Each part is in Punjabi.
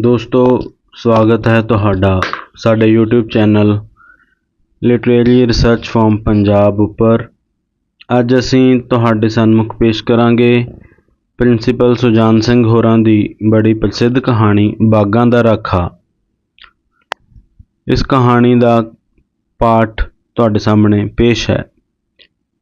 ਦੋਸਤੋ, ਸਵਾਗਤ ਹੈ ਤੁਹਾਡਾ ਸਾਡੇ YouTube channel literary research firm Punjab ਉੱਪਰ। ਅੱਜ ਅਸੀਂ ਤੁਹਾਡੇ ਸਨਮੁਖ ਪੇਸ਼ ਕਰਾਂਗੇ ਪ੍ਰਿੰਸੀਪਲ ਸੁਜਾਨ ਸਿੰਘ ਹੋਰਾਂ ਦੀ ਬੜੀ ਪ੍ਰਸਿੱਧ ਕਹਾਣੀ, ਬਾਗਾਂ ਦਾ ਰਾਖਾ। ਇਸ ਕਹਾਣੀ ਦਾ ਪਾਠ ਤੁਹਾਡੇ ਸਾਹਮਣੇ ਪੇਸ਼ ਹੈ।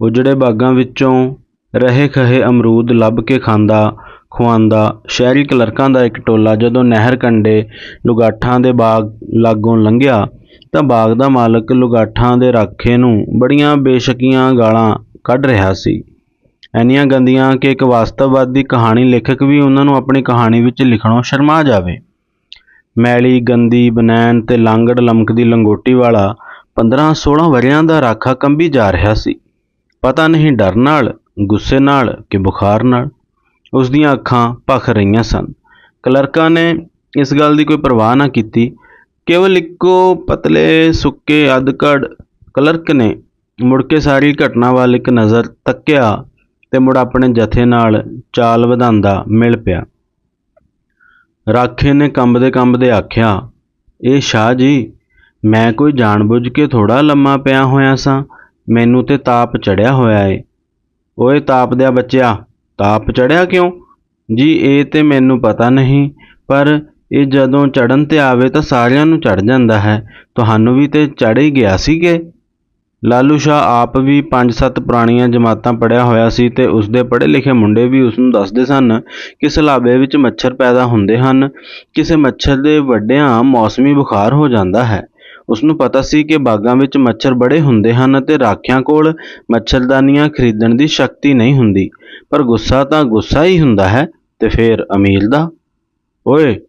ਉਜੜੇ ਬਾਗਾਂ ਵਿੱਚੋਂ ਰਹੇ ਖਹੇ ਅਮਰੂਦ ਲੱਭ ਕੇ ਖਾਂਦਾ ਖੁਆਂਦਾ ਸ਼ਹਿਰੀ ਕਲਰਕਾਂ ਦਾ ਇੱਕ ਟੋਲਾ ਜਦੋਂ ਨਹਿਰ ਕੰਢੇ ਲੁਗਾਠਾਂ ਦੇ ਬਾਗ ਲਾਗੋਂ ਲੰਘਿਆ, ਤਾਂ ਬਾਗ ਦਾ ਮਾਲਕ ਲੁਗਾਠਾਂ ਦੇ ਰਾਖੇ ਨੂੰ ਬੜੀਆਂ ਬੇਸ਼ਕੀਆਂ ਗਾਲਾਂ ਕੱਢ ਰਿਹਾ ਸੀ। ਐਨੀਆਂ ਗੰਦੀਆਂ ਕਿ ਇੱਕ ਵਾਸਤਵਵਾਦੀ ਕਹਾਣੀ ਲੇਖਕ ਵੀ ਉਹਨਾਂ ਨੂੰ ਆਪਣੀ ਕਹਾਣੀ ਵਿੱਚ ਲਿਖਣੋਂ ਸ਼ਰਮਾ ਜਾਵੇ। ਮੈਲੀ, ਗੰਦੀ, ਬਨੈਣ ਤੇ ਲਾਂਗੜ ਲਮਕਦੀ ਲੰਗੋਟੀ ਵਾਲਾ 15-16 ਵਰਿਆਂ ਦਾ ਰਾਖਾ ਕੰਬੀ ਜਾ ਰਿਹਾ ਸੀ। ਪਤਾ ਨਹੀਂ ਡਰ ਨਾਲ, ਗੁੱਸੇ ਨਾਲ ਕਿ ਬੁਖਾਰ ਨਾਲ। ਉਸ ਦੀਆਂ ਅੱਖਾਂ ਭਖ ਰਹੀਆਂ ਸਨ। ਕਲਰਕਾਂ ਨੇ ਇਸ ਗੱਲ ਦੀ ਕੋਈ ਪਰਵਾਹ ਨਾ ਕੀਤੀ। ਕੇਵਲ ਇੱਕੋ ਪਤਲੇ, ਸੁੱਕੇ ਅਧਕੜ ਕਲਰਕ ਨੇ ਮੁੜ ਕੇ ਸਾਰੀ ਘਟਨਾ ਵੱਲ ਇੱਕ ਨਜ਼ਰ ਤੱਕਿਆ ਤੇ ਮੁੜ ਆਪਣੇ ਜਥੇ ਨਾਲ ਚਾਲ ਵਧਾਉਂਦਾ ਮਿਲ ਪਿਆ। ਰਾਖੇ ਨੇ ਕੰਬਦੇ ਕੰਬਦੇ ਆਖਿਆ, ਇਹ ਸ਼ਾਹ ਜੀ, ਮੈਂ ਕੋਈ ਜਾਣਬੁੱਝ ਕੇ ਥੋੜਾ ਲੰਮਾ ਪਿਆ ਹੋਇਆ ਸਾਂ। ਮੈਨੂੰ ਤੇ ਤਾਪ ਚੜਿਆ ਹੋਇਆ ਏ। ਓਏ ਤਾਪ ਦਿਆ ਬੱਚਿਆ ਤਾਪ ਚੜਿਆ ਕਿਉਂ? ਜੀ, ਇਹ ਤੇ ਮੈਨੂੰ ਪਤਾ ਨਹੀਂ, ਪਰ ਇਹ ਜਦੋਂ ਚੜਨ ਤੇ ਆਵੇ ਤਾਂ ਸਾਰਿਆਂ ਨੂੰ ਚੜ ਜਾਂਦਾ ਹੈ। ਤੁਹਾਨੂੰ ਵੀ ਤੇ ਚੜ ਹੀ ਗਿਆ ਸੀਗੇ ਲਾਲੂ ਸ਼ਾਹ ਆਪ ਵੀ 5-7 ਪੁਰਾਣੀਆਂ ਜਮਾਤਾਂ ਪੜਿਆ ਹੋਇਆ ਸੀ ਤੇ ਉਸਦੇ ਪੜ੍ਹੇ ਲਿਖੇ ਮੁੰਡੇ ਵੀ ਉਸ ਨੂੰ ਦੱਸਦੇ ਸਨ ਕਿ ਸਲਾਬੇ ਵਿੱਚ ਮੱਛਰ ਪੈਦਾ ਹੁੰਦੇ ਹਨ। ਕਿਸੇ ਮੱਛਰ ਦੇ ਵੱਡਿਆਂ ਮੌਸਮੀ ਬੁਖਾਰ ਹੋ ਜਾਂਦਾ ਹੈ। ਉਸ ਨੂੰ ਪਤਾ ਸੀ ਕਿ ਬਾਗਾਂ ਵਿੱਚ ਮੱਛਰ ਬੜੇ ਹੁੰਦੇ ਹਨ ਅਤੇ ਰਾਖਿਆਂ ਕੋਲ ਮੱਛਰਦਾਨੀਆਂ ਖਰੀਦਣ ਦੀ ਸ਼ਕਤੀ ਨਹੀਂ ਹੁੰਦੀ। ਪਰ ਗੁੱਸਾ ਤਾਂ ਗੁੱਸਾ ਹੀ ਹੁੰਦਾ ਹੈ ਤੇ ਫੇਰ ਅਮੀਰ ਦਾ। ਓਏ,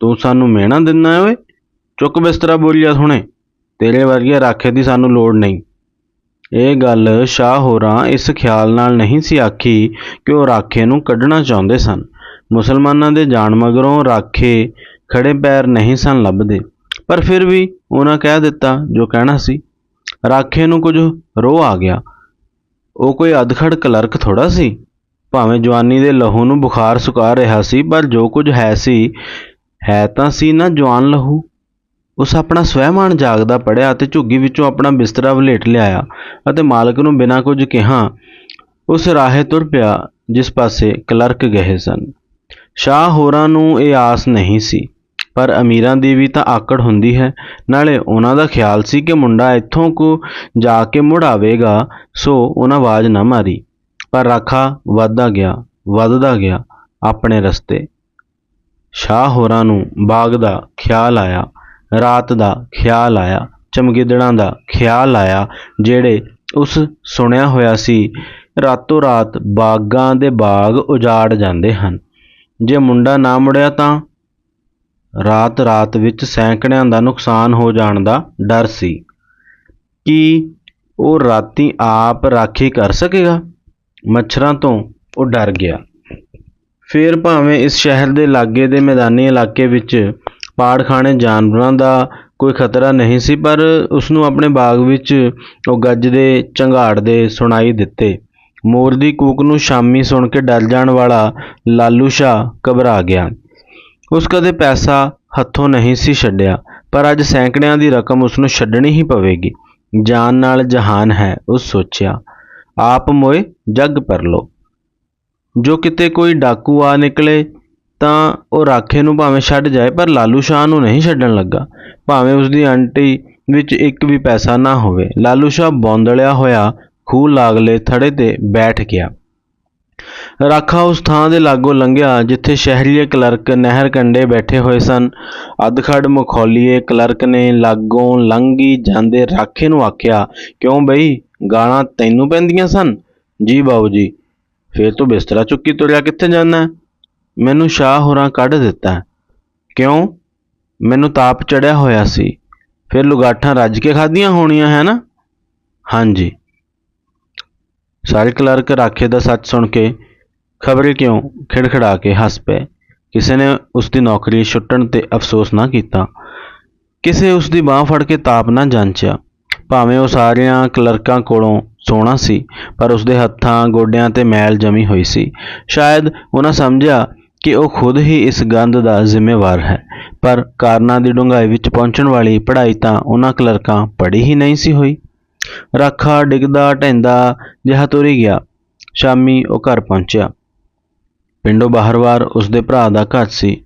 ਤੂੰ ਸਾਨੂੰ ਮਿਹਣਾ ਦਿੰਦਾ ਓਏ? ਚੁੱਕ ਬਿਸਤਰਾ ਬੋਲਿਆ ਸੁਣੇ ਤੇਰੇ ਵਰਗੇ ਰਾਖੇ ਦੀ ਸਾਨੂੰ ਲੋੜ ਨਹੀਂ। ਇਹ ਗੱਲ ਸ਼ਾਹ ਹੋਰਾਂ ਇਸ ਖਿਆਲ ਨਾਲ ਨਹੀਂ ਸੀ ਆਖੀ ਕਿ ਉਹ ਰਾਖੇ ਨੂੰ ਕੱਢਣਾ ਚਾਹੁੰਦੇ ਸਨ। ਮੁਸਲਮਾਨਾਂ ਦੇ ਜਾਣ ਮਗਰੋਂ ਰਾਖੇ ਖੜੇ ਪੈਰ ਨਹੀਂ ਸਨ ਲੱਭਦੇ। ਪਰ ਫਿਰ ਵੀ ਉਹਨਾਂ ਕਹਿ ਦਿੱਤਾ ਜੋ ਕਹਿਣਾ ਸੀ। ਰਾਖੇ ਨੂੰ ਕੁਝ ਰੋਹ ਆ ਗਿਆ। ਉਹ ਕੋਈ ਅਧਖੜ ਕਲਰਕ ਥੋੜਾ ਸੀ? ਭਾਵੇਂ ਜਵਾਨੀ ਦੇ ਲਹੂ ਨੂੰ ਬੁਖਾਰ ਸੁਕਾ ਰਿਹਾ ਸੀ, ਪਰ ਜੋ ਕੁਝ ਹੈ ਸੀ, ਹੈ ਤਾਂ ਸੀ ਨਾ ਜਵਾਨ ਲਹੂ। ਉਸ ਆਪਣਾ ਸਵੈਮਾਨ ਜਾਗਦਾ ਪੜਿਆ ਅਤੇ ਝੁੱਗੀ ਵਿੱਚੋਂ ਆਪਣਾ ਬਿਸਤਰਾ ਵਲੇਟ ਲਿਆਇਆ ਅਤੇ ਮਾਲਕ ਨੂੰ ਬਿਨਾਂ ਕੁਝ ਕਿਹਾ, ਉਸ ਰਾਹੇ ਤੁਰ ਪਿਆ, ਜਿਸ ਪਾਸੇ ਕਲਰਕ ਗਏ ਸਨ। ਸ਼ਾਹ ਹੋਰਾਂ ਨੂੰ ਇਹ ਆਸ ਨਹੀਂ ਸੀ, ਪਰ ਅਮੀਰਾਂ ਦੀ ਵੀ ਤਾਂ ਆਕੜ ਹੁੰਦੀ ਹੈ। ਨਾਲੇ ਉਹਨਾਂ ਦਾ ਖਿਆਲ ਸੀ ਕਿ ਮੁੰਡਾ ਇੱਥੋਂ ਕੋ ਜਾ ਕੇ ਮੁੜ ਆਵੇਗਾ, ਸੋ ਉਹਨਾਂ ਆਵਾਜ਼ ਨਾ ਮਾਰੀ। ਪਰ ਰਾਖਾ ਵੱਧਦਾ ਗਿਆ ਵੱਧਦਾ ਗਿਆ ਆਪਣੇ ਰਸਤੇ। ਸ਼ਾਹ ਹੋਰਾਂ ਨੂੰ ਬਾਗ ਦਾ ਖਿਆਲ ਆਇਆ, ਰਾਤ ਦਾ ਖਿਆਲ ਆਇਆ, ਚਮਗਿੱਦੜਾਂ ਦਾ ਖਿਆਲ ਆਇਆ, ਜਿਹੜੇ ਉਸ ਸੁਣਿਆ ਹੋਇਆ ਸੀ, ਰਾਤੋਂ ਰਾਤ ਬਾਗਾਂ ਦੇ ਬਾਗ ਉਜਾੜ ਜਾਂਦੇ ਹਨ। ਜੇ ਮੁੰਡਾ ਨਾ ਮੁੜਿਆ ਤਾਂ ਰਾਤ ਰਾਤ ਵਿੱਚ ਸੈਂਕੜਿਆਂ ਦਾ ਨੁਕਸਾਨ ਹੋ ਜਾਣ ਦਾ ਡਰ ਸੀ। ਕੀ ਉਹ ਰਾਤੀ ਆਪ ਰਾਖੀ ਕਰ ਸਕੇਗਾ? ਮੱਛਰਾਂ ਤੋਂ ਉਹ ਡਰ ਗਿਆ। ਫਿਰ ਭਾਵੇਂ ਇਸ ਸ਼ਹਿਰ ਦੇ ਲਾਗੇ ਦੇ ਮੈਦਾਨੀ ਇਲਾਕੇ ਵਿੱਚ ਪਾੜਖਾਣੇ ਜਾਨਵਰਾਂ ਦਾ ਕੋਈ ਖਤਰਾ ਨਹੀਂ ਸੀ, ਪਰ ਉਸ ਨੂੰ ਆਪਣੇ ਬਾਗ ਵਿੱਚ ਉਹ ਗੱਜਦੇ ਝੰਗਾੜਦੇ ਸੁਣਾਈ ਦਿੱਤੇ। ਮੋਰ ਦੀ ਕੂਕ ਨੂੰ ਸ਼ਾਮੀ ਸੁਣ ਕੇ ਡਰ ਜਾਣ ਵਾਲਾ ਲਾਲੂ ਸ਼ਾਹ ਘਬਰਾ ਗਿਆ। ਉਸ ਕਦੇ ਪੈਸਾ ਹੱਥੋਂ ਨਹੀਂ ਸੀ ਛੱਡਿਆ, ਪਰ ਅੱਜ ਸੈਂਕੜਿਆਂ ਦੀ ਰਕਮ ਉਸ ਨੂੰ ਛੱਡਣੀ ਹੀ ਪਵੇਗੀ। ਜਾਨ ਨਾਲ ਜਹਾਨ ਹੈ ਉਸ ਸੋਚਿਆ। ਆਪ ਮੋਏ ਜੱਗ ਪਰ ਲੋ। ਜੋ ਕਿਤੇ ਕੋਈ ਡਾਕੂ ਆ ਨਿਕਲੇ, ਤਾਂ ਉਹ ਰਾਖੇ ਨੂੰ ਭਾਵੇਂ ਛੱਡ ਜਾਏ, ਪਰ ਲਾਲੂ ਸ਼ਾਹ ਨੂੰ ਨਹੀਂ ਛੱਡਣ ਲੱਗਾ। ਭਾਵੇਂ ਉਸ ਦੀ ਆਂਟੀ ਵਿੱਚ ਇੱਕ ਵੀ ਪੈਸਾ ਨਾ ਹੋਵੇ, ਲਾਲੂ ਸ਼ਾਹ ਬੌਂਦਲਿਆ ਹੋਇਆ ਖੂਹ ਲਾਗਲੇ ਥੜੇ ਤੇ ਬੈਠ ਗਿਆ। ਰਾਖਾ ਉਸ ਥਾਂ ਦੇ ਲਾਗੋਂ ਲੰਘਿਆ, ਜਿੱਥੇ ਸ਼ਹਿਰੀਏ ਕਲਰਕ ਨਹਿਰ ਕੰਢੇ ਬੈਠੇ ਹੋਏ ਸਨ। ਅਧਖੜ ਮਖੌਲੀਏ ਕਲਰਕ ਨੇ ਲਾਗੋਂ ਲੰਘੀ ਜਾਂਦੇ ਰਾਖੇ ਨੂੰ ਆਖਿਆ, ਕਿਉਂ ਬਈ? ਗਾਲਾਂ ਤੈਨੂੰ ਪੈਂਦੀਆਂ ਸਨ? ਜੀ ਬਾਊ ਜੀ, ਫੇਰ ਤੂੰ ਬਿਸਤਰਾ ਚੁੱਕੀ ਤੁਰਿਆ ਕਿੱਥੇ ਜਾਣਾ ਮੈਨੂੰ ਸ਼ਾਹ ਹੋਰਾਂ ਕੱਢ ਦਿੱਤਾ ਕਿਉਂ? ਮੈਨੂੰ ਤਾਪ ਚੜਿਆ ਹੋਇਆ ਸੀ। ਫਿਰ ਲੁਗਾਠਾਂ ਰੱਜ ਕੇ ਖਾਧੀਆਂ ਹੋਣੀਆਂ, ਹੈ ਨਾ? ਹਾਂਜੀ। ਸਾਰੇ ਕਲਰਕ ਰਾਖੇ ਦਾ ਸੱਚ ਸੁਣ ਕੇ ਖਬਰੇ ਕਿਉਂ ਖਿੜਖੜਾ ਕੇ ਹੱਸ ਪਏ। ਕਿਸੇ ਨੇ ਉਸ ਦੀ ਨੌਕਰੀ ਛੁੱਟਣ ਤੇ ਅਫਸੋਸ ਨਾ ਕੀਤਾ। ਕਿਸੇ ਉਸ ਦੀ ਬਾਹ ਫੜ ਕੇ ਤਾਪ ਨਾ ਜਾਂਚਿਆ। ਭਾਵੇਂ ਉਹ ਸਾਰਿਆਂ ਕਲਰਕਾਂ ਕੋਲੋਂ ਸੋਹਣਾ ਸੀ, ਪਰ ਉਸਦੇ ਹੱਥਾਂ, ਗੋਡਿਆਂ ਤੇ ਮੈਲ ਜਮੀ ਹੋਈ ਸੀ। ਸ਼ਾਇਦ ਉਹਨਾਂ ਸਮਝਿਆ ਕਿ ਉਹ ਖੁਦ ਹੀ ਇਸ ਗੰਧ ਦਾ ਜ਼ਿੰਮੇਵਾਰ ਹੈ, ਪਰ ਕਾਰਨਾਂ ਦੀ ਡੂੰਘਾਈ ਵਿੱਚ ਪਹੁੰਚਣ ਵਾਲੀ ਪੜ੍ਹਾਈ ਤਾਂ ਉਹਨਾਂ ਕਲਰਕਾਂ ਪੜ੍ਹੀ ਹੀ ਨਹੀਂ ਸੀ ਹੋਈ। ਰਾਖਾ ਡਿੱਗਦਾ ਢਹਿੰਦਾ ਜਿਹਾ ਤੁਰੀ ਗਿਆ। ਸ਼ਾਮੀ ਉਹ ਘਰ ਪਹੁੰਚਿਆ। ਪਿੰਡੋਂ ਬਾਹਰਵਾਰ ਉਸਦੇ ਭਰਾ ਦਾ ਘਰ ਸੀ।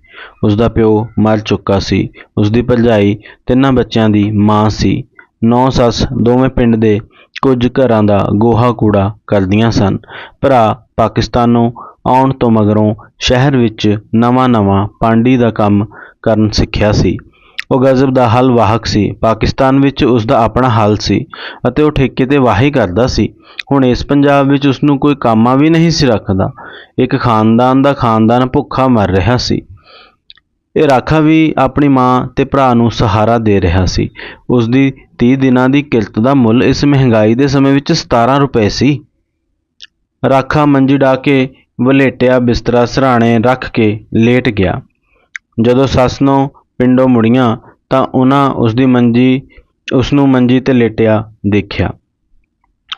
ਉਸਦਾ ਪਿਓ ਮਰ ਚੁੱਕਾ ਸੀ। ਉਸਦੀ ਭਰਜਾਈ ਤਿੰਨਾਂ ਬੱਚਿਆਂ ਦੀ ਮਾਂ ਸੀ। ਨੌ ਸੱਸ ਦੋਵੇਂ ਪਿੰਡ ਦੇ ਕੁਝ ਘਰਾਂ ਦਾ ਗੋਹਾ ਕੂੜਾ ਕਰਦੀਆਂ ਸਨ। ਭਰਾ ਪਾਕਿਸਤਾਨੋਂ ਆਉਣ ਤੋਂ ਮਗਰੋਂ ਸ਼ਹਿਰ ਵਿੱਚ ਨਵਾਂ-ਨਵਾਂ ਪਾਂਡੀ ਦਾ ਕੰਮ ਕਰਨ ਸਿੱਖਿਆ ਸੀ। ਉਹ ਗਜ਼ਬ ਦਾ ਹਲ ਵਾਹਕ ਸੀ। ਪਾਕਿਸਤਾਨ ਵਿੱਚ ਉਸ ਦਾ ਆਪਣਾ ਹਲ ਸੀ ਅਤੇ ਉਹ ਠੇਕੇ ਤੇ ਵਾਹੀ ਕਰਦਾ ਸੀ। ਹੁਣ ਇਸ ਪੰਜਾਬ ਵਿੱਚ ਉਸ ਨੂੰ ਕੋਈ ਕਾਮਾ ਵੀ ਨਹੀਂ ਸੀ ਰੱਖਦਾ। ਇੱਕ ਖਾਨਦਾਨ ਦਾ ਖਾਨਦਾਨ ਭੁੱਖਾ ਮਰ ਰਿਹਾ ਸੀ। ਇਹ ਰਾਖਾ ਵੀ ਆਪਣੀ ਮਾਂ ਤੇ ਭਰਾ ਨੂੰ ਸਹਾਰਾ ਦੇ ਰਿਹਾ ਸੀ। ਉਸ ਦੀ 30 ਦਿਨਾਂ ਦੀ ਕਿਰਤ ਦਾ ਮੁੱਲ ਇਸ ਮਹਿੰਗਾਈ ਦੇ ਸਮੇਂ ਵਿੱਚ 17 ਰੁਪਏ ਸੀ। ਰਾਖਾ ਮੰਜੀ ਢਾ ਕੇ ਵਲੇਟਿਆ ਬਿਸਤਰਾ ਸਰਾਣੇ ਰੱਖ ਕੇ ਲੇਟ ਗਿਆ। ਜਦੋਂ ਸੱਸ ਨੂੰ ਪਿੰਡੋਂ ਮੁੜੀਆਂ ਤਾਂ ਉਹਨਾਂ ਉਸ ਦੀ ਮੰਜੀ ਉਸ ਨੂੰ ਮੰਜੀ ਤੇ ਲੇਟਿਆ ਦੇਖਿਆ।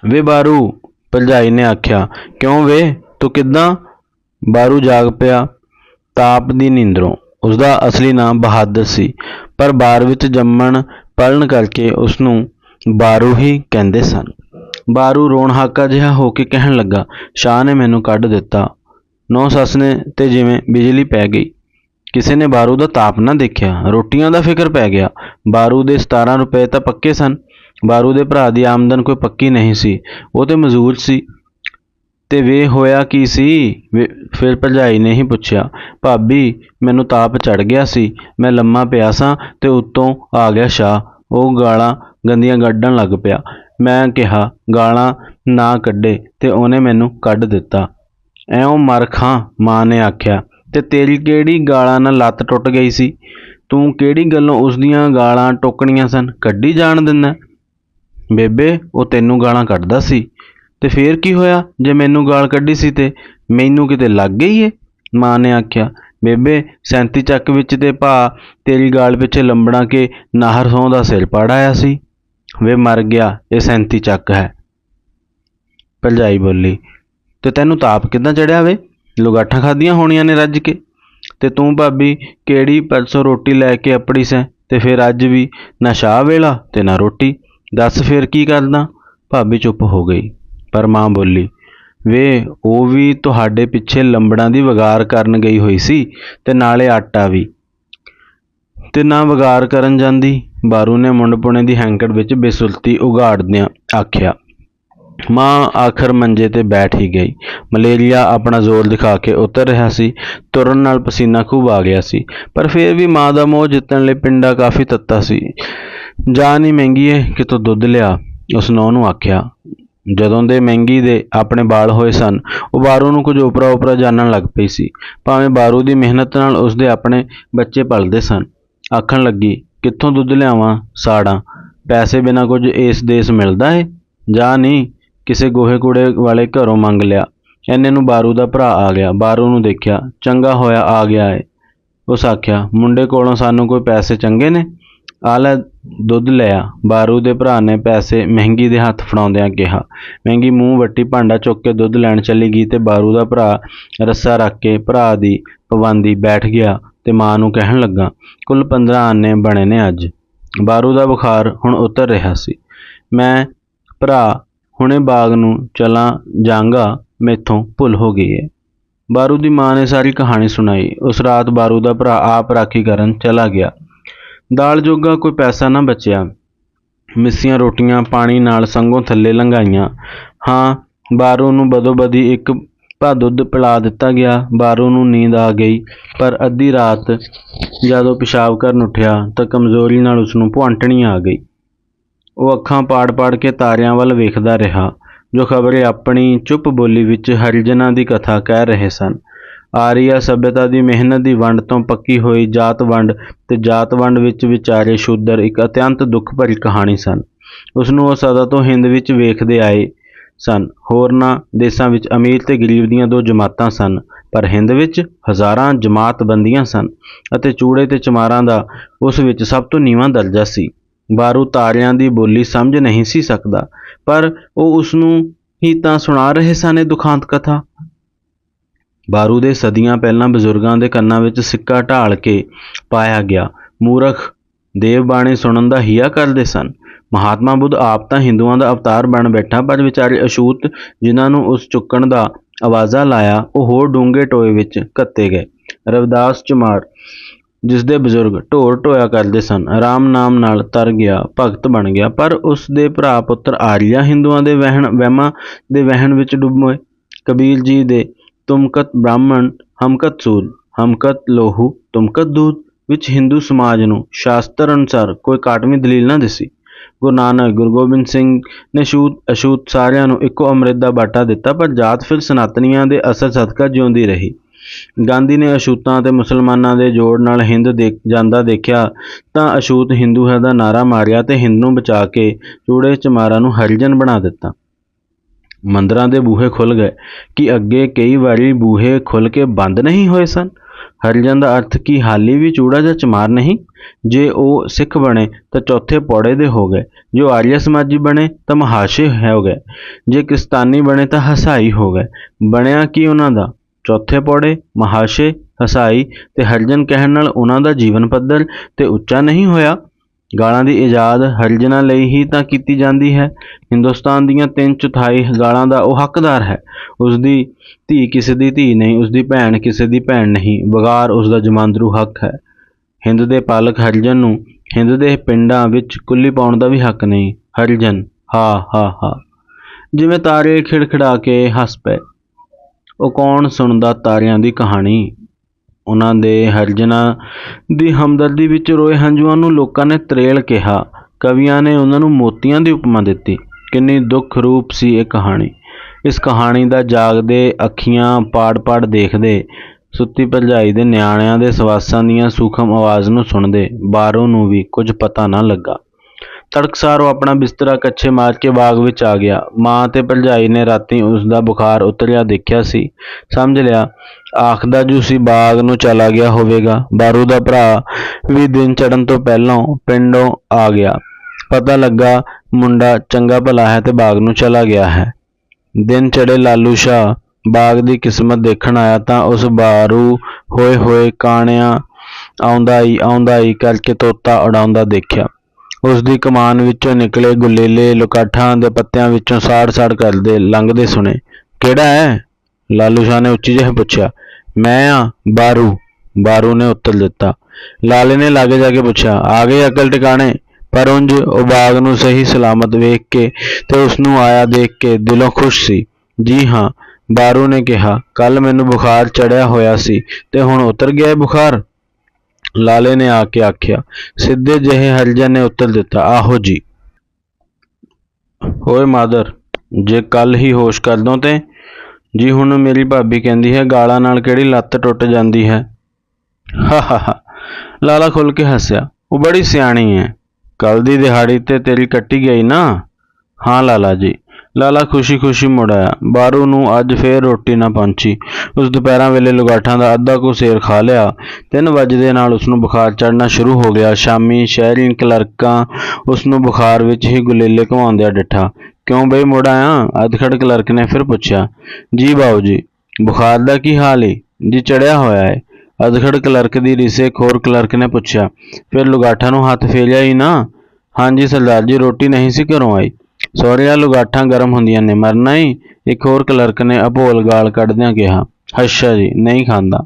ਵੇ ਬਾਰੂ, ਭਰਜਾਈ ਨੇ ਆਖਿਆ, ਕਿਉਂ ਵੇ? ਤੂੰ ਕਿੱਦਾਂ? ਬਾਰੂ ਜਾਗ ਪਿਆ, ਤਾਪ ਦੀ ਨੀਂਦਰੋਂ। ਉਸਦਾ ਅਸਲੀ ਨਾਮ ਬਹਾਦਰ ਸੀ, ਪਰ ਬਾਰ ਵਿੱਚ ਜੰਮਣ ਪਲਣ ਕਰਕੇ ਉਸ ਨੂੰ ਬਾਰੂ ਹੀ ਕਹਿੰਦੇ ਸਨ। ਬਾਰੂ ਰੋਣ ਜਿਹਾ ਹੋ ਕੇ ਕਹਿਣ ਲੱਗਾ, ਸ਼ਾਹ ਨੇ ਮੈਨੂੰ ਕੱਢ ਦਿੱਤਾ। ਨੌ ਸੱਸ ਨੇ ਤੇ ਜਿਵੇਂ ਬਿਜਲੀ ਪੈ ਗਈ। ਕਿਸੇ ਨੇ ਬਾਰੂ ਦਾ ਤਾਪ ਨਾ ਦੇਖਿਆ। ਰੋਟੀਆਂ ਦਾ ਫਿਕਰ ਪੈ ਗਿਆ। ਬਾਰੂ ਦੇ 17 ਰੁਪਏ ਤਾਂ ਪੱਕੇ ਸਨ। ਬਾਰੂ ਦੇ ਭਰਾ ਦੀ ਆਮਦਨ ਕੋਈ ਪੱਕੀ ਨਹੀਂ ਸੀ। ਉਹ ਤੇ ਮਜ਼ਦੂਰ ਸੀ। ਤੇ ਵੇ ਹੋਇਆ ਕੀ ਸੀ? ਵੇ- ਫਿਰ ਭਰਜਾਈ ਨੇ ਹੀ ਪੁੱਛਿਆ, ਭਾਬੀ, ਮੈਨੂੰ ਤਾਪ ਚੜ ਗਿਆ ਸੀ, ਮੈਂ ਲੰਮਾ ਪਿਆ ਸਾਂ ਤੇ ਉੱਤੋਂ ਆ ਗਿਆ ਸ਼ਾਹ। ਉਹ ਗਾਲਾਂ ਗੰਦੀਆਂ ਕੱਢਣ ਲੱਗ ਪਿਆ। ਮੈਂ ਕਿਹਾ, ਗਾਲਾਂ ਨਾ ਕੱਢੇ ਤੇ ਉਹਨੇ ਮੈਨੂੰ ਕੱਢ ਦਿੱਤਾ। ਐਉਂ ਮਰ ਖਾਂ, ਮਾਂ ਨੇ ਆਖਿਆ। ਤੇ ਤੇਰੀ ਕਿਹੜੀ ਗਾਲਾਂ ਨਾਲ ਲੱਤ ਟੁੱਟ ਗਈ ਸੀ? ਤੂੰ ਕਿਹੜੀ ਗੱਲੋਂ ਉਸ ਦੀਆਂ ਗਾਲਾਂ ਟੋਕਣੀਆਂ ਸਨ? ਕੱਢੀ ਜਾਣ ਦਿੰਦਾ? ਬੇਬੇ, ਉਹ ਤੈਨੂੰ ਗਾਲਾਂ ਕੱਢਦਾ ਸੀ। ਤੇ ਫੇਰ ਕੀ ਹੋਇਆ? ਜੇ ਮੈਨੂੰ ਗਾਲ ਕੱਢੀ ਸੀ ਤੇ ਮੈਨੂੰ ਕਿਤੇ ਲੱਗ ਗਈ ਏ? ਮਾਂ ਨੇ ਆਖਿਆ, ਬੇਬੇ, ਸੈਂਤੀ ਚੱਕ ਵਿੱਚ ਤੇ ਭਾ, ਤੇਰੀ ਗਾਲ ਪਿੱਛੇ ਲੰਬੜਾ ਕੇ ਨਾਹਰ ਸੌਂ ਦਾ ਸਿਰ ਪੜ ਆਇਆ ਸੀ। ਵੇ ਮਰ ਗਿਆ, ਇਹ ਸੈਂਤੀ ਚੱਕ ਹੈ। ਭਰਜਾਈ ਬੋਲੀ, ਤੇ ਤੈਨੂੰ ਤਾਪ ਕਿੱਦਾਂ ਚੜਿਆ ਵੇ? ਲੁਗਾਠਾਂ ਖਾਧੀਆਂ ਹੋਣੀਆਂ ਨੇ ਰੱਜ ਕੇ। ਤੇ ਤੂੰ ਭਾਬੀ, ਕਿਹੜੀ ਪਰਸੋਂ ਰੋਟੀ ਲੈ ਕੇ ਆਪੜੀ ਸੈਂ ਤੇ ਫਿਰ ਅੱਜ ਵੀ ਨਾ ਸ਼ਾਹ ਵੇਲਾ ਤੇ ਨਾ ਰੋਟੀ। ਦੱਸ ਫਿਰ ਕੀ ਕਰਦਾ? ਭਾਬੀ ਚੁੱਪ ਹੋ ਗਈ। ਪਰ ਮਾਂ ਬੋਲੀ, ਵੇ, ਉਹ ਵੀ ਤੁਹਾਡੇ ਪਿੱਛੇ ਲੰਬੜਾਂ ਦੀ ਵਗਾਰ ਕਰਨ ਗਈ ਹੋਈ ਸੀ ਤੇ ਨਾਲੇ ਆਟਾ ਵੀ। ਤੇ ਨਾ ਵਗਾਰ ਕਰਨ ਜਾਂਦੀ? ਬਾਰੂ ਨੇ ਮੁੰਡਪੁਣੇ ਦੀ ਹੈਂਕੜ ਵਿੱਚ ਬੇਸੁਲਤੀ ਉਗਾੜਦਿਆਂ ਆਖਿਆ, ਮਾਂ ਆਖਰ ਮੰਜੇ ਤੇ ਬੈਠ ਹੀ ਗਈ। ਮਲੇਰੀਆ ਆਪਣਾ ਜ਼ੋਰ ਦਿਖਾ ਕੇ ਉਤਰ ਰਿਹਾ ਸੀ, ਤੁਰਨ ਨਾਲ ਪਸੀਨਾ ਖੂਬ ਆ ਗਿਆ ਸੀ, ਪਰ ਫਿਰ ਵੀ ਮਾਂ ਦਾ ਮੋਹ ਜਿੱਤਣ ਲਈ ਪਿੰਡਾ ਕਾਫੀ ਤੱਤਾ ਸੀ। ਜਾਨ ਹੀ ਮਹਿੰਗੀ ਹੈ ਕਿ ਤੂੰ ਦੁੱਧ ਲਿਆ? ਉਸ ਨੌਂ ਨੂੰ ਆਖਿਆ ਜਦੋਂ ਦੇ ਮਹਿੰਗੀ ਦੇ ਆਪਣੇ ਬਾਲ ਹੋਏ ਸਨ, ਉਹ ਬਾਰੂ ਨੂੰ ਕੁਝ ਉਪਰਾ ਉਪਰਾ ਜਾਣਨ ਲੱਗ ਪਈ ਸੀ। ਭਾਵੇਂ ਬਾਰੂ ਦੀ ਮਿਹਨਤ ਨਾਲ ਉਸਦੇ ਆਪਣੇ ਬੱਚੇ ਪਲਦੇ ਸਨ। ਆਖਣ ਲੱਗੀ, ਕਿੱਥੋਂ ਦੁੱਧ ਲਿਆਵਾਂ ਸਾੜਾਂ? ਪੈਸੇ ਬਿਨਾ ਕੁਝ ਇਸ ਦੇਸ਼ ਮਿਲਦਾ ਏ? ਜਾਂ ਨਹੀਂ, ਕਿਸੇ ਗੋਹੇ ਕੂੜੇ ਵਾਲੇ ਘਰੋਂ ਮੰਗ ਲਿਆ। ਐਨੇ ਨੂੰ ਬਾਰੂ ਦਾ ਭਰਾ ਆ ਗਿਆ। ਬਾਰੂ ਨੂੰ ਦੇਖਿਆ, ਚੰਗਾ ਹੋਇਆ ਆ ਗਿਆ ਏ। ਉਸ ਆਖਿਆ, ਮੁੰਡੇ ਕੋਲੋਂ ਸਾਨੂੰ ਕੋਈ ਪੈਸੇ ਚੰਗੇ ਨੇ? ਆਲਾ ਦੁੱਧ ਲਿਆ। ਬਾਰੂ ਦੇ ਭਰਾ ਨੇ ਪੈਸੇ ਮਹਿੰਗੀ ਦੇ ਹੱਥ ਫੜਾਉਂਦਿਆਂ ਕਿਹਾ, ਮਹਿੰਗੀ ਮੂੰਹ ਵੱਟੀ ਭਾਂਡਾ ਚੁੱਕ ਕੇ ਦੁੱਧ ਲੈਣ ਚਲੀ ਗਈ ਤੇ ਬਾਰੂ ਦਾ ਭਰਾ ਰੱਸਾ ਰੱਖ ਕੇ ਭਰਾ ਦੀ ਪਵੰਦੀ ਬੈਠ ਗਿਆ ਤੇ ਮਾਂ ਨੂੰ ਕਹਿਣ ਲੱਗਾ, ਕੁੱਲ 15 ਆਨੇ ਬਣੇ ਨੇ ਅੱਜ ਬਾਰੂ ਦਾ ਬੁਖਾਰ ਹੁਣ ਉਤਰ ਰਿਹਾ ਸੀ। ਮੈਂ ਭਰਾ, ਹੁਣੇ ਬਾਗ ਨੂੰ ਚਲਾ ਜਾਂਗਾ, ਮੇਥੋਂ ਭੁੱਲ ਹੋ ਗਈ ਹੈ ਬਾਰੂ ਦੀ ਮਾਂ ਨੇ ਸਾਰੀ ਕਹਾਣੀ ਸੁਣਾਈ। ਉਸ ਰਾਤ ਬਾਰੂ ਦਾ ਭਰਾ ਆਪ ਰਾਖੀ ਕਰਨ ਚਲਾ ਗਿਆ। ਦਾਲ ਜੋਗਾ ਕੋਈ ਪੈਸਾ ਨਾ ਬਚਿਆ। ਮਿੱਸੀਆਂ ਰੋਟੀਆਂ ਪਾਣੀ ਨਾਲ ਸੰਗੋਂ ਥੱਲੇ ਲੰਘਾਈਆਂ। ਹਾਂ, ਬਾਰੂ ਨੂੰ ਬਦੋਬਦੀ ਇੱਕ ਭਾ ਦੁੱਧ ਪਿਲਾ ਦਿੱਤਾ ਗਿਆ। ਬਾਰੂ ਨੂੰ ਨੀਂਦ ਆ ਗਈ, ਪਰ ਅੱਧੀ ਰਾਤ ਜਦੋਂ ਪਿਸ਼ਾਬ ਕਰਨ ਉੱਠਿਆ ਤਾਂ ਕਮਜ਼ੋਰੀ ਨਾਲ ਉਸ ਨੂੰ ਭੁਆਂਟਣੀ ਆ ਗਈ। ਉਹ ਅੱਖਾਂ ਪਾੜ-ਪਾੜ ਕੇ ਤਾਰਿਆਂ ਵੱਲ ਵੇਖਦਾ ਰਿਹਾ, ਜੋ ਖਬਰੇ ਆਪਣੀ ਚੁੱਪ ਬੋਲੀ ਵਿੱਚ ਹਰਿਜਨਾਂ ਦੀ ਕਥਾ ਕਹਿ ਰਹੇ ਸਨ। ਆਰੀਆ ਸਭਿਅਤਾ ਦੀ ਮਿਹਨਤ ਦੀ ਵੰਡ ਤੋਂ ਪੱਕੀ ਹੋਈ ਜਾਤ ਵੰਡ ਤੇ ਜਾਤ ਵੰਡ ਵਿੱਚ ਵਿਚਾਰੇ ਸ਼ੂਦਰ ਇੱਕ ਅਤਿਅੰਤ ਦੁੱਖ ਭਰੀ ਕਹਾਣੀ ਸਨ। ਉਸ ਨੂੰ ਉਹ ਸਦਾ ਤੋਂ ਹਿੰਦ ਵਿੱਚ ਵੇਖਦੇ ਆਏ ਸਨ। ਹੋਰਨਾਂ ਦੇਸ਼ਾਂ ਵਿੱਚ ਅਮੀਰ ਤੇ ਗਰੀਬ ਦੀਆਂ ਦੋ ਜਮਾਤਾਂ ਸਨ, ਪਰ ਹਿੰਦ ਵਿੱਚ ਹਜ਼ਾਰਾਂ ਜਮਾਤ ਜਮਾਤਬੰਦੀਆਂ ਸਨ ਅਤੇ ਚੂੜੇ ਤੇ ਚਮਾਰਾਂ ਦਾ ਉਸ ਵਿੱਚ ਸਭ ਤੋਂ ਨੀਵਾਂ ਦਰਜਾ ਸੀ। ਬਾਰੂ ਤਾਰਿਆਂ ਦੀ ਬੋਲੀ ਸਮਝ ਨਹੀਂ ਸੀ ਸਕਦਾ, ਪਰ ਉਹ ਉਸ ਨੂੰ ਹੀ ਤਾਂ ਸੁਣਾ ਰਹੇ ਸਨ ਇਹ ਦੁਖਾਂਤ ਕਥਾ। ਬਾਰੂ ਦੇ ਸਦੀਆਂ ਪਹਿਲਾਂ ਬਜ਼ੁਰਗਾਂ ਦੇ ਕੰਨਾਂ ਵਿੱਚ ਸਿੱਕਾ ਢਾਲ ਕੇ ਪਾਇਆ ਗਿਆ। ਮੂਰਖ ਦੇਵ ਬਾਣੀ ਸੁਣਨ ਦਾ ਹੀਆ ਕਰਦੇ ਸਨ। ਮਹਾਤਮਾ ਬੁੱਧ ਆਪ ਤਾਂ ਹਿੰਦੂਆਂ ਦਾ ਅਵਤਾਰ ਬਣ ਬੈਠਾ, ਪਰ ਵਿਚਾਰੇ ਅਸ਼ੂਤ ਜਿਨ੍ਹਾਂ ਨੂੰ ਉਸ ਚੁੱਕਣ ਦਾ ਆਵਾਜ਼ਾ ਲਾਇਆ, ਉਹ ਹੋਰ ਡੂੰਘੇ ਟੋਏ ਵਿੱਚ ਕੱਤੇ ਗਏ। ਰਵਿਦਾਸ ਚਮਾਰ, ਜਿਸ ਦੇ ਬਜ਼ੁਰਗ ਢੋਰ ਢੋਇਆ ਕਰਦੇ ਸਨ ਆਰਾਮ ਨਾਮ ਨਾਲ ਤਰ ਗਿਆ, ਭਗਤ ਬਣ ਗਿਆ, ਪਰ ਉਸ ਦੇ ਭਰਾ ਪੁੱਤਰ ਆਰੀਆ ਹਿੰਦੂਆਂ ਦੇ ਵਹਿਣ, ਵਹਿਮਾਂ ਦੇ ਵਹਿਣ ਵਿੱਚ ਡੁੱਬੇ ਕਬੀਰ ਜੀ ਦੇ ਤੁਮਕਤ ਬ੍ਰਾਹਮਣ, ਹਮਕਤ ਸੂਦ ਹਮਕਤ ਲੋਹੂ, ਤੁਮਕਤ ਦੂਤ, ਵਿੱਚ ਹਿੰਦੂ ਸਮਾਜ ਨੂੰ ਸ਼ਾਸਤਰ ਅਨੁਸਾਰ ਕੋਈ ਕਾਟਵੀਂ ਦਲੀਲ ਨਾ ਦਿਸੀ। ਗੁਰੂ ਨਾਨਕ, ਗੁਰੂ ਗੋਬਿੰਦ ਸਿੰਘ ਨੇ ਛੂਤ ਅਛੂਤ ਸਾਰਿਆਂ ਨੂੰ ਇੱਕੋ ਅੰਮ੍ਰਿਤ ਦਾ ਬਾਟਾ ਦਿੱਤਾ, ਪਰ ਜਾਤ ਫਿਰ ਸਨਾਤਨੀਆਂ ਦੇ ਅਸਰ ਸਦਕਾ ਜਿਉਂਦੀ ਰਹੀ। ਗਾਂਧੀ ਨੇ ਅਛੂਤਾਂ ਅਤੇ ਮੁਸਲਮਾਨਾਂ ਦੇ ਜੋੜ ਨਾਲ ਹਿੰਦ ਦੇਖ, ਜਾਂਦਾ ਦੇਖਿਆ, ਤਾਂ ਅਛੂਤ ਹਿੰਦੂ ਹੈ ਦਾ ਨਾਰਾ ਮਾਰਿਆ ਤੇ ਹਿੰਦ ਨੂੰ ਬਚਾ ਕੇ ਚੂੜੇ ਚਮਾਰਾਂ ਨੂੰ ਹਰੀਜਨ ਬਣਾ ਦਿੱਤਾ। ਮੰਦਰਾਂ ਦੇ ਬੂਹੇ ਖੁੱਲ ਗਏ ਕਿ ਅੱਗੇ ਕਈ ਵਾਰੀ ਬੂਹੇ ਖੁੱਲ ਕੇ ਬੰਦ ਨਹੀਂ ਹੋਏ ਸਨ। ਹਰਜਨ ਦਾ ਅਰਥ ਕੀ ਹਾਲੀ ਵੀ ਚੂੜਾ ਜਾਂ ਚਮਾਰ ਨਹੀਂ। ਜੇ ਉਹ ਸਿੱਖ ਬਣੇ ਤਾਂ ਚੌਥੇ ਪੌੜੇ ਦੇ ਹੋ ਗਏ। ਜੋ ਆਰੀਆ ਸਮਾਜੀ ਬਣੇ ਤਾਂ ਮਹਾਸ਼ੇ ਹੋ ਗਏ। ਜੇ ਕਿਸਤਾਨੀ ਬਣੇ ਤਾਂ ਹਸਾਈ ਹੋ ਗਏ। ਬਣਿਆ ਕੀ ਉਹਨਾਂ ਦਾ? ਚੌਥੇ ਪੌੜੇ, ਮਹਾਸ਼ੇ, ਹਸਾਈ ਤੇ ਹਰਜਨ ਕਹਿਣ ਨਾਲ ਉਹਨਾਂ ਦਾ ਜੀਵਨ ਪੱਧਰ ਤੇ ਉੱਚਾ ਨਹੀਂ ਹੋਇਆ। ਗਾਲਾਂ ਦੀ ਇਜਾਦ ਹਰਜਨਾਂ ਲਈ ਹੀ ਤਾਂ ਕੀਤੀ ਜਾਂਦੀ ਹੈ। ਹਿੰਦੁਸਤਾਨ ਦੀਆਂ ਤਿੰਨ ਚੌਥਾਈ ਗਾਲਾਂ ਦਾ ਉਹ ਹੱਕਦਾਰ ਹੈ। ਉਸ ਦੀ ਧੀ ਕਿਸੇ ਦੀ ਧੀ ਨਹੀਂ ਉਸ ਦੀ ਭੈਣ ਕਿਸੇ ਦੀ ਭੈਣ ਨਹੀਂ। ਵਗਾਰ ਉਸ ਦਾ ਜਮਾਂਦਰੂ ਹੱਕ ਹੈ। ਹਿੰਦ ਦੇ ਪਾਲਕ ਹਰਜਨ ਨੂੰ ਹਿੰਦ ਦੇ ਪਿੰਡਾਂ ਵਿੱਚ ਕੁੱਲੀ ਪਾਉਣ ਦਾ ਵੀ ਹੱਕ ਨਹੀਂ। ਹਰਜਨ, ਹਾ ਹਾ ਹਾ। ਜਿਵੇਂ ਤਾਰੇ ਖਿੜਖਿੜਾ ਕੇ ਹੱਸ ਪਏ। ਉਹ ਕੌਣ ਸੁਣਦਾ ਤਾਰਿਆਂ ਦੀ ਕਹਾਣੀ? ਉਹਨਾਂ ਦੇ ਹਰਜਨਾਂ ਦੀ ਹਮਦਰਦੀ ਵਿੱਚ ਰੋਏ ਹੰਝੂਆਂ ਨੂੰ ਲੋਕਾਂ ਨੇ ਤਰੇਲ ਕਿਹਾ। ਕਵੀਆਂ ਨੇ ਉਹਨਾਂ ਨੂੰ ਮੋਤੀਆਂ ਦੀ ਉਪਮਾ ਦਿੱਤੀ। ਕਿੰਨੀ ਦੁੱਖ ਰੂਪ ਸੀ ਇਹ ਕਹਾਣੀ। ਇਸ ਕਹਾਣੀ ਦਾ ਜਾਗਦੇ ਅੱਖੀਆਂ ਪਾੜ-ਪਾੜ ਦੇਖਦੇ, ਸੁੱਤੀ ਭਰਜਾਈ ਦੇ ਨਿਆਣਿਆਂ ਦੇ ਸਵਾਸਾਂ ਦੀਆਂ ਸੂਖਮ ਆਵਾਜ਼ ਨੂੰ ਸੁਣਦੇ, ਬਾਹਰੋਂ ਨੂੰ ਵੀ ਕੁਝ ਪਤਾ ਨਾ ਲੱਗਾ। ਤੜਕਸਾਰ ਉਹ ਆਪਣਾ ਬਿਸਤਰਾ ਕੱਛੇ ਮਾਰ ਕੇ ਬਾਗ ਵਿੱਚ ਆ ਗਿਆ। ਮਾਂ ਤੇ ਭਰਜਾਈ ਨੇ ਰਾਤੀ ਉਸ ਦਾ ਬੁਖਾਰ ਉਤਰਿਆ ਦੇਖਿਆ ਸੀ। ਸਮਝ ਲਿਆ, ਆਖਦਾ ਜੂ ਸੀ ਬਾਗ ਨੂੰ ਚਲਾ ਗਿਆ ਹੋਵੇਗਾ। ਬਾਰੂ ਦਾ ਭਰਾ ਵੀ ਦਿਨ ਚੜਨ ਤੋਂ ਪਹਿਲਾਂ ਪਿੰਡੋਂ ਆ ਗਿਆ। ਪਤਾ ਲੱਗਾ ਮੁੰਡਾ ਚੰਗਾ ਭਲਾ ਹੈ ਤੇ ਬਾਗ ਨੂੰ ਚਲਾ ਗਿਆ ਹੈ। ਦਿਨ ਚੜੇ ਲਾਲੂ ਸ਼ਾਹ ਬਾਗ ਦੀ ਕਿਸਮਤ ਦੇਖਣ ਆਇਆ ਤਾਂ ਉਸ ਬਾਰੂ ਹੋਏ ਹੋਏ ਕਾਣਿਆਂ ਆਉਂਦਾ ਹੀ ਆਉਂਦਾ ਹੀ ਕਰਕੇ ਤੋਤਾ ਉਡਾਉਂਦਾ ਦੇਖਿਆ। ਉਸ ਦੀ ਕਮਾਨ ਵਿੱਚੋਂ ਨਿਕਲੇ ਗੁਲੇਲੇ ਲੁਕਾਠਾਂ ਦੇ ਪੱਤਿਆਂ ਵਿੱਚੋਂ ਸਾੜ-ਸਾੜ ਕਰਦੇ ਲੰਘਦੇ ਸੁਣੇ। ਕਿਹੜਾ ਹੈ ਲਾਲੂ ਸ਼ਾਹ ਨੇ ਉੱਚੀ ਜਿਹੇ ਪੁੱਛਿਆ। ਮੈਂ ਆ, ਬਾਰੂ। ਬਾਰੂ ਨੇ ਉੱਤਰ ਦਿੱਤਾ। ਲਾਲੇ ਨੇ ਲਾਗੇ ਜਾ ਕੇ ਪੁੱਛਿਆ। ਆ ਗਏ ਅਕਲ ਟਿਕਾਣੇ? ਪਰ ਉਂਝ ਉਹ ਬਾਗ ਨੂੰ ਸਹੀ ਸਲਾਮਤ ਵੇਖ ਕੇ ਤੇ ਉਸ ਨੂੰ ਆਇਆ ਦੇਖ ਕੇ ਦਿਲੋਂ ਖੁਸ਼ ਸੀ। ਜੀ ਹਾਂ, ਬਾਰੂ ਨੇ ਕਿਹਾ। ਕੱਲ ਮੈਨੂੰ ਬੁਖਾਰ ਚੜਿਆ ਹੋਇਆ ਸੀ ਤੇ ਹੁਣ ਉਤਰ ਗਿਆ ਬੁਖਾਰ? ਲਾਲੇ ਨੇ ਆ ਕੇ ਆਖਿਆ, ਸਿੱਧੇ ਜਿਹੇ ਹਰਜਨ ਨੇ ਉੱਤਰ ਦਿੱਤਾ, ਆਹੋ ਜੀ। ਓਏ ਮਾਦਰ, ਜੇ ਕੱਲ ਹੀ ਹੋਸ਼ ਕਰ ਦੋ ਤੇ? ਜੀ ਹੁਣ ਮੇਰੀ ਭਾਬੀ ਕਹਿੰਦੀ ਹੈ, ਗਾਲਾਂ ਨਾਲ ਕਿਹੜੀ ਲੱਤ ਟੁੱਟ ਜਾਂਦੀ ਹੈ? ਹਾ ਹਾ ਹਾ। ਲਾਲਾ ਖੁੱਲ ਕੇ ਹੱਸਿਆ, ਉਹ ਬੜੀ ਸਿਆਣੀ ਹੈ। ਕੱਲ ਦੀ ਦਿਹਾੜੀ ਤੇ ਤੇਰੀ ਕੱਟੀ ਗਈ ਨਾ? ਹਾਂ, ਲਾਲਾ ਜੀ। ਲਾਲਾ ਖੁਸ਼ੀ-ਖੁਸ਼ੀ ਮੁੜ ਆਇਆ। ਬਾਰੂ ਨੂੰ ਅੱਜ ਫੇਰ ਰੋਟੀ ਨਾ ਪਹੁੰਚੀ। ਉਸ ਦੁਪਹਿਰਾਂ ਵੇਲੇ ਲੁਗਾਠਾਂ ਦਾ ਅੱਧਾ ਕੁ ਸੇਰ ਖਾ ਲਿਆ। ਤਿੰਨ ਵਜੇ ਨਾਲ ਉਸ ਨੂੰ ਬੁਖਾਰ ਚੜਨਾ ਸ਼ੁਰੂ ਹੋ ਗਿਆ। ਸ਼ਾਮੀ ਸ਼ਹਿਰੀ ਕਲਰਕਾਂ ਉਸ ਨੂੰ ਬੁਖਾਰ ਵਿੱਚ ਹੀ ਗੁਲੇਲੇ ਘਵਾਉਂਦਿਆਂ ਡਿੱਠਾ। ਕਿਉਂ ਬਈ ਮੁੜ ਆਇਆ ਅਧਖੜ ਕਲਰਕ ਨੇ ਫਿਰ ਪੁੱਛਿਆ। ਜੀ ਬਾਊ ਜੀ, ਬੁਖਾਰ ਦਾ ਕੀ ਹਾਲ ਏ? ਜੀ ਚੜਿਆ ਹੋਇਆ ਹੈ ਅਧਖੜ ਕਲਰਕ ਦੀ ਰਿਸੇ ਖੋਰ ਕਲਰਕ ਨੇ ਪੁੱਛਿਆ। ਫਿਰ ਲੁਗਾਠਾਂ ਨੂੰ ਹੱਥ ਫੇਲਿਆ ਹੀ ਨਾ ਹਾਂਜੀ ਸਰਦਾਰ ਜੀ, ਰੋਟੀ ਨਹੀਂ ਸੀ ਘਰੋਂ ਆਈ। ਸਹੁਰਿਆਂ ਲੁਗਾਠਾਂ ਗਰਮ ਹੁੰਦੀਆਂ ਨੇ ਮਰਨਾ ਹੀ ਇੱਕ ਹੋਰ ਕਲਰਕ ਨੇ ਅਭੋਲ ਗਾਲ ਕੱਢਦਿਆਂ ਕਿਹਾ, ਅੱਛਾ ਜੀ, ਨਹੀਂ ਖਾਂਦਾ।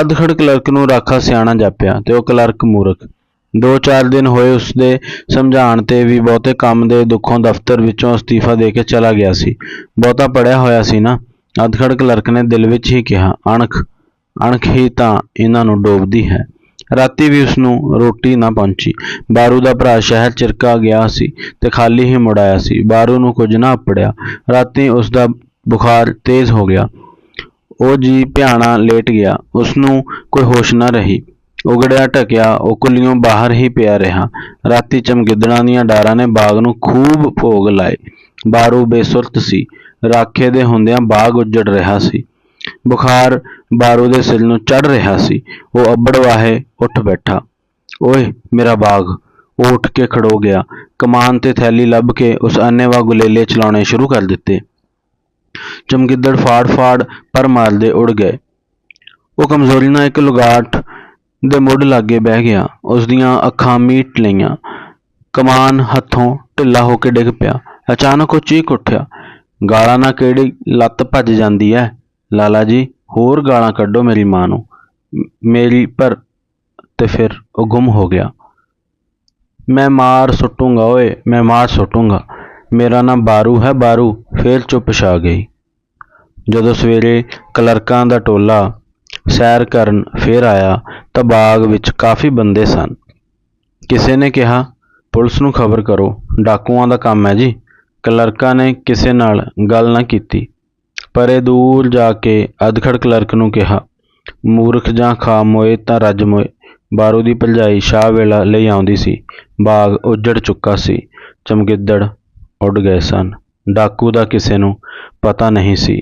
ਅਧਖੜ ਕਲਰਕ ਨੂੰ ਰਾਖਾ ਸਿਆਣਾ ਜਾਪਿਆ ਤੇ ਉਹ ਕਲਰਕ ਮੂਰਖ। ਦੋ ਚਾਰ ਦਿਨ ਹੋਏ ਉਸਦੇ ਸਮਝਾਉਣ ਤੇ ਵੀ ਬਹੁਤੇ ਕੰਮ ਦੇ ਦੁੱਖੋਂ ਦਫ਼ਤਰ ਵਿੱਚੋਂ ਅਸਤੀਫਾ ਦੇ ਕੇ ਚਲਾ ਗਿਆ ਸੀ। ਬਹੁਤਾ ਪੜਿਆ ਹੋਇਆ ਸੀ ਨਾ। ਅਧਖੜ ਕਲਰਕ ਨੇ ਦਿਲ ਵਿੱਚ ਹੀ ਕਿਹਾ, ਅਣਖ ਅਣਖ ਹੀ ਤਾਂ ਇਹਨਾਂ ਨੂੰ ਡੋਬਦੀ ਹੈ। ਰਾਤੀ ਵੀ ਉਸ ਨੂੰ ਰੋਟੀ ਨਾ ਪਹੁੰਚੀ। ਬਾਰੂ ਦਾ ਭਰਾ ਸ਼ਹਿਰ ਚਿਰਕਾ ਗਿਆ ਸੀ ਤੇ ਖਾਲੀ ਹੀ ਮੁੜ ਆਇਆ ਸੀ। ਬਾਰੂ ਨੂੰ ਕੁਝ ਨਾ ਆਪੜਿਆ ਰਾਤੀ ਉਸ ਦਾ ਬੁਖਾਰ ਤੇਜ਼ ਹੋ ਗਿਆ। ਉਹ ਜੀ ਭਿਆਣਾ ਲੇਟ ਗਿਆ। ਉਸ ਨੂੰ ਕੋਈ ਹੋਸ਼ ਨਾ ਰਹੀ। ਉਗੜਿਆ ਟਕਿਆ ਉਹ ਕੁੱਲੀਓਂ ਬਾਹਰ ਹੀ ਪਿਆ ਰਿਹਾ। ਰਾਤੀ ਚਮਗਿੱਦੜਾਂ ਦੀਆਂ ਡਾਰਾਂ ਨੇ ਬਾਗ ਨੂੰ ਖੂਬ ਭੋਗ ਲਾਏ। ਬਾਰੂ ਬੇਸੁਰਤ ਸੀ। ਰਾਖੇ ਦੇ ਹੁੰਦਿਆਂ ਬਾਗ ਉੱਜੜ ਰਿਹਾ ਸੀ। ਬੁਖਾਰ ਬਾਰੂ ਦੇ ਸਿਰ ਨੂੰ ਚੜ ਰਿਹਾ ਸੀ। ਉਹ ਅੱਬੜ ਵਾਹੇ ਉੱਠ ਬੈਠਾ। ਓਏ, ਮੇਰਾ ਬਾਗ। ਉਹ ਉੱਠ ਕੇ ਖੜੋ ਗਿਆ। ਕਮਾਨ ਤੇ ਥੈਲੀ ਲੱਭ ਕੇ ਉਸ ਅੰਨੇਵਾ ਗੁਲੇਲੇ ਚਲਾਉਣੇ ਸ਼ੁਰੂ ਕਰ ਦਿੱਤੇ। ਚਮਗਿੱਦੜ ਫਾੜ-ਫਾੜ ਪਰ ਮਾਰਦੇ ਉੜ ਗਏ। ਉਹ ਕਮਜ਼ੋਰੀ ਨਾਲ ਇੱਕ ਲੁਗਾਟ ਦੇ ਮੁੱਢ ਲਾਗੇ ਬਹਿ ਗਿਆ। ਉਸ ਦੀਆਂ ਅੱਖਾਂ ਮੀਟ ਲਈਆਂ। ਕਮਾਨ ਹੱਥੋਂ ਢਿੱਲਾ ਹੋ ਕੇ ਡਿੱਗ ਪਿਆ। ਅਚਾਨਕ ਉਹ ਚੀਕ ਉੱਠਿਆ। ਗਾਲਾਂ ਨਾਲ ਕਿਹੜੀ ਲੱਤ ਭੱਜ ਜਾਂਦੀ ਹੈ ਲਾਲਾ ਜੀ, ਹੋਰ ਗਾਲਾਂ ਕੱਢੋ ਮੇਰੀ ਮਾਂ ਨੂੰ। ਮੇਰੀ ਪਰ ਤੇ ਫਿਰ ਉਹ ਗੁੰਮ ਹੋ ਗਿਆ। ਮੈਂ ਮਾਰ ਸੁੱਟੂੰਗਾ, ਓਏ, ਮੈਂ ਮਾਰ ਸੁੱਟੂੰਗਾ। ਮੇਰਾ ਨਾਮ ਬਾਰੂ ਹੈ, ਬਾਰੂ ਫੇਰ ਚੁੱਪ ਛਾ ਗਈ। ਜਦੋਂ ਸਵੇਰੇ ਕਲਰਕਾਂ ਦਾ ਟੋਲਾ ਸੈਰ ਕਰਨ ਫੇਰ ਆਇਆ, ਤਾਂ ਬਾਗ ਵਿੱਚ ਕਾਫੀ ਬੰਦੇ ਸਨ। ਕਿਸੇ ਨੇ ਕਿਹਾ, ਪੁਲਿਸ ਨੂੰ ਖਬਰ ਕਰੋ, ਡਾਕੂਆਂ ਦਾ ਕੰਮ ਹੈ ਜੀ। ਕਲਰਕਾਂ ਨੇ ਕਿਸੇ ਨਾਲ ਗੱਲ ਨਾ ਕੀਤੀ। ਪਰੇ ਦੂਰ ਜਾ ਕੇ ਅਧਖੜ ਕਲਰਕ ਨੂੰ ਕਿਹਾ, ਮੂਰਖ ਜਾਂ ਖਾਮੋਏ ਤਾਂ ਰੱਜ ਮੋਏ। ਬਾਰੂ ਦੀ ਭਲਜਾਈ ਸ਼ਾਹ ਵੇਲਾ ਲਈ ਆਉਂਦੀ ਸੀ। ਬਾਗ ਉੱਜੜ ਚੁੱਕਾ ਸੀ। ਚਮਗਿੱਦੜ ਉੱਡ ਗਏ ਸਨ। ਡਾਕੂ ਦਾ ਕਿਸੇ ਨੂੰ ਪਤਾ ਨਹੀਂ ਸੀ,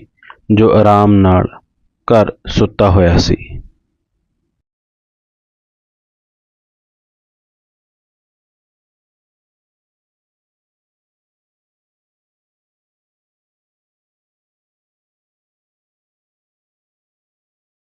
ਜੋ ਆਰਾਮ ਨਾਲ ਘਰ ਸੁੱਤਾ ਹੋਇਆ ਸੀ।